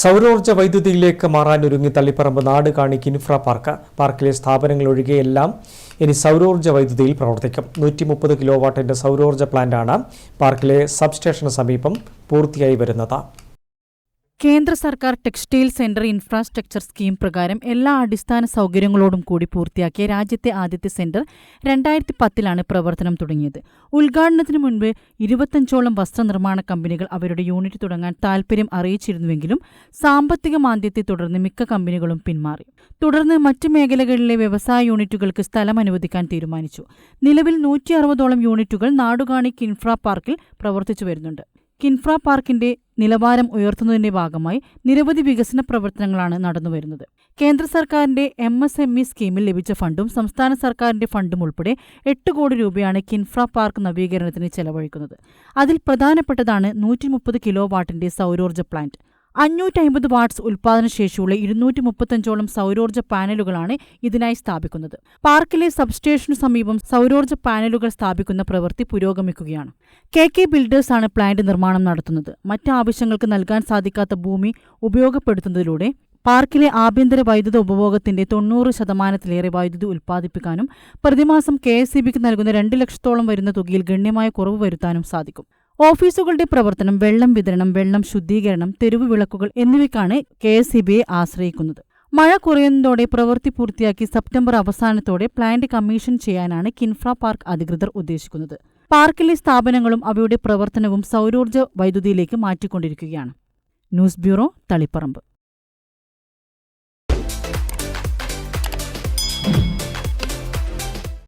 സൗരോർജ വൈദ്യുതിയിലേക്ക് മാറാൻ ഒരുങ്ങി തള്ളിപ്പറമ്പ് നാട് കാണിക്ക് ഇൻഫ്ര പാർക്ക്. പാർക്കിലെ സ്ഥാപനങ്ങൾ ഒഴികെയെല്ലാം ഇനി സൗരോർജ വൈദ്യുതിയിൽ പ്രവർത്തിക്കും. നൂറ്റി മുപ്പത് കിലോ വാട്ടിന്റെ സൗരോർജ പ്ലാന്റാണ് പാർക്കിലെ സബ്സ്റ്റേഷന് സമീപം പൂർത്തിയായി വരുന്നത്. കേന്ദ്ര സർക്കാർ ടെക്സ്റ്റൈൽ സെന്റർ ഇൻഫ്രാസ്ട്രക്ചർ സ്കീം പ്രകാരം എല്ലാ അടിസ്ഥാന സൗകര്യങ്ങളോടും കൂടി പൂർത്തിയാക്കിയ രാജ്യത്തെ ആദ്യത്തെ സെന്റർ രണ്ടായിരത്തി പത്തിലാണ് പ്രവർത്തനം തുടങ്ങിയത്. ഉദ്ഘാടനത്തിന് മുൻപ് ഇരുപത്തഞ്ചോളം വസ്ത്രനിർമ്മാണ കമ്പനികൾ അവരുടെ യൂണിറ്റ് തുടങ്ങാൻ താൽപര്യം അറിയിച്ചിരുന്നുവെങ്കിലും സാമ്പത്തിക മാന്ദ്യത്തെ തുടർന്ന് മിക്ക കമ്പനികളും പിന്മാറി. തുടർന്ന് മറ്റു മേഖലകളിലെ വ്യവസായ യൂണിറ്റുകൾക്ക് സ്ഥലം അനുവദിക്കാൻ തീരുമാനിച്ചു. നിലവിൽ നൂറ്റി അറുപതോളം യൂണിറ്റുകൾ നാടുകാണി കിൻഫ്ര പാർക്കിൽ പ്രവർത്തിച്ചു വരുന്നുണ്ട്. കിൻഫ്ര പാർക്കിന്റെ നിലവാരം ഉയർത്തുന്നതിന്റെ ഭാഗമായി നിരവധി വികസന പ്രവർത്തനങ്ങളാണ് നടന്നുവരുന്നത് കേന്ദ്ര സർക്കാരിന്റെ എം എസ് എം ഇ സ്കീമിൽ ലഭിച്ച ഫണ്ടും സംസ്ഥാന സർക്കാരിന്റെ ഫണ്ടും ഉൾപ്പെടെ എട്ട് കോടി രൂപയാണ് കിൻഫ്ര പാർക്ക് നവീകരണത്തിന് ചെലവഴിക്കുന്നത്. അതിൽ പ്രധാനപ്പെട്ടതാണ് നൂറ്റി മുപ്പത് കിലോ വാട്ടിന്റെ സൗരോർജ പ്ലാന്റ്. അഞ്ഞൂറ്റി അമ്പത് വാട്ട്സ് ഉൽപാദനശേഷിയുള്ള ഇരുന്നൂറ്റി മുപ്പത്തഞ്ചോളം സൗരോർജ പാനലുകളാണ് ഇതിനായി സ്ഥാപിക്കുന്നത്. പാർക്കിലെ സബ്സ്റ്റേഷനു സമീപം സൗരോർജ പാനലുകൾ സ്ഥാപിക്കുന്ന പ്രവൃത്തി പുരോഗമിക്കുകയാണ്. കെ കെ ബിൽഡേഴ്സാണ് പ്ലാന്റ് നിർമ്മാണം നടത്തുന്നത്. മറ്റ് ആവശ്യങ്ങൾക്ക് നൽകാൻ സാധിക്കാത്ത ഭൂമി ഉപയോഗപ്പെടുത്തുന്നതിലൂടെ പാർക്കിലെ ആഭ്യന്തര വൈദ്യുത ഉപഭോഗത്തിന്റെ തൊണ്ണൂറ് ശതമാനത്തിലേറെ വൈദ്യുതി ഉൽപ്പാദിപ്പിക്കാനും പ്രതിമാസം കെ എസ് നൽകുന്ന രണ്ട് ലക്ഷത്തോളം വരുന്ന തുകയിൽ ഗണ്യമായ കുറവ് വരുത്താനും സാധിക്കും. ഓഫീസുകളുടെ പ്രവർത്തനം വെള്ളം വിതരണം വെള്ളം ശുദ്ധീകരണം തെരുവ് വിളക്കുകൾ എന്നിവയ്ക്കാണ് കെ എസ് സി ബിയെ ആശ്രയിക്കുന്നത്. മഴ കുറയുന്നതോടെ പ്രവൃത്തി പൂർത്തിയാക്കി സെപ്റ്റംബർ അവസാനത്തോടെ പ്ലാന്റ് കമ്മീഷൻ ചെയ്യാനാണ് കിൻഫ്ര പാർക്ക് അധികൃതർ ഉദ്ദേശിക്കുന്നത്. പാർക്കിലെ സ്ഥാപനങ്ങളും അവയുടെ പ്രവർത്തനവും സൗരോർജ വൈദ്യുതിയിലേക്ക് മാറ്റിക്കൊണ്ടിരിക്കുകയാണ്. News bureau Taliparamba.